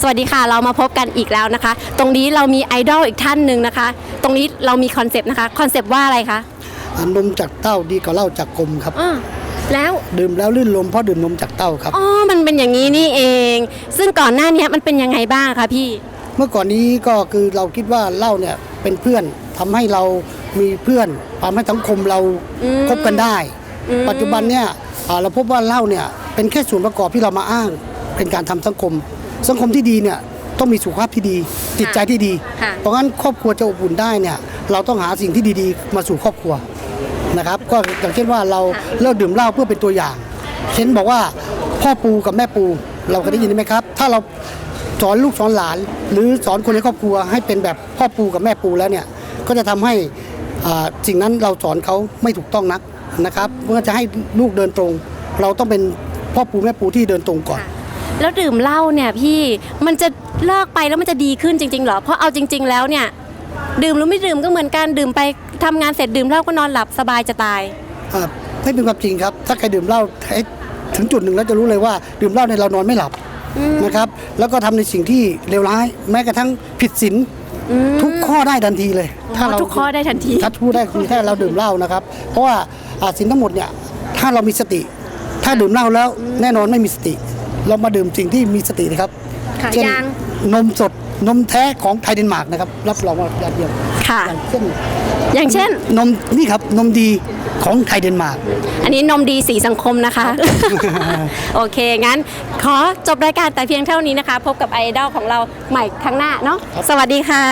สวัสดีค่ะ เรามาพบกันอีกแล้วนะคะ ตรงนี้เรามีไอดอลอีกท่านหนึ่งนะคะ ตรงนี้เรามีคอนเซปต์นะคะคอนเซปต์ว่าอะไรคะอ่านมจากเต้าดีกว่าเหล้าจากกลมครับอ่าแล้วดื่มแล้วลื่นลมเพราะดื่มนมจากเต้าครับอ๋อมันเป็นอย่างนี้นี่เอง ซึ่งก่อนหน้านี้มันเป็นยังไงบ้างคะพี่ เมื่อก่อนนี้ก็คือเราคิดว่าเหล้าเนี่ยเป็นเพื่อนทำให้เรามีเพื่อนทำให้สังคมเราอืมคบกันได้อืมปัจจุบันเนี่ยอ่าเราพบว่าเหล้าเนี่ยเป็นแค่ส่วนประกอบที่เรามาอ้าง เป็นการทำสังคม สังคมที่ดีเนี่ยต้องมีสุขภาพที่ดีจิตใจที่ดี ค่ะ เพราะงั้นครอบครัวจะอบอุ่นได้เนี่ยเราต้องหาสิ่งที่ดีๆ มาสู่ครอบครัวนะครับ ก็อย่างเช่นว่าเราเลิกดื่มเหล้าเพื่อเป็นตัวอย่าง เช่นบอกว่าพ่อปูกับแม่ปูเราเคยได้ยินไหมครับ ถ้าเราสอนลูกสอนหลาน หรือสอนคนในครอบครัว ให้เป็นแบบพ่อปูกับแม่ปูแล้วเนี่ยก็จะทำให้อ่าสิ่งนั้นเราสอนเขาไม่ถูกต้องนักนะครับเมื่อจะให้ลูกเดินตรง เราต้องเป็นพ่อปูแม่ปูที่เดินตรงก่อน แล้วดื่มเหล้าเนี่ยพี่มันจะเลิกไปแล้วมันจะดีขึ้นจริงๆเหรอเพราะเอาจริง ๆ แล้วเนี่ยดื่มหรือไม่ดื่มก็เหมือนกันดื่มไปทำงานเสร็จดื่มเหล้าก็นอนหลับสบายจะตายอ่าไม่เป็นความจริงครับ ถ้าใครดื่มเหล้าให้ถึงจุดหนึ่งแล้วจะรู้เลยว่าดื่มเหล้าเนี่ยเรานอนไม่หลับนะครับแล้วก็ทำในสิ่งที่เลวร้าย แม้กระทั่งผิดศีลทุกข้อได้ทันทีเลยทุกข้อได้ทันทีถ้าพูดได้คือถ้าเราดื่มเหล้านะครับ เพราะว่าอ่าศีลทั้งหมดเนี่ยถ้าเรามีสติ ถ้าดื่มเหล้าแล้วแน่นอนไม่มีสติ เรามาดื่มสิ่งที่มีสตินะครับค่ะเช่นอย่าง นมสดนมแท้ของไทยเดนมาร์กนะครับรับรองว่ายอดเยี่ยมค่ะ อย่างเช่นอย่างเช่น นมนี่ครับนมดีของไทยเดนมาร์ก อันนี้นมดีสีสังคมนะคะ โอเค งั้นขอจบรายการแต่เพียงเท่านี้นะคะ พบกับไอดอลของเราใหม่ครั้งหน้าเนาะสวัสดีค่ะ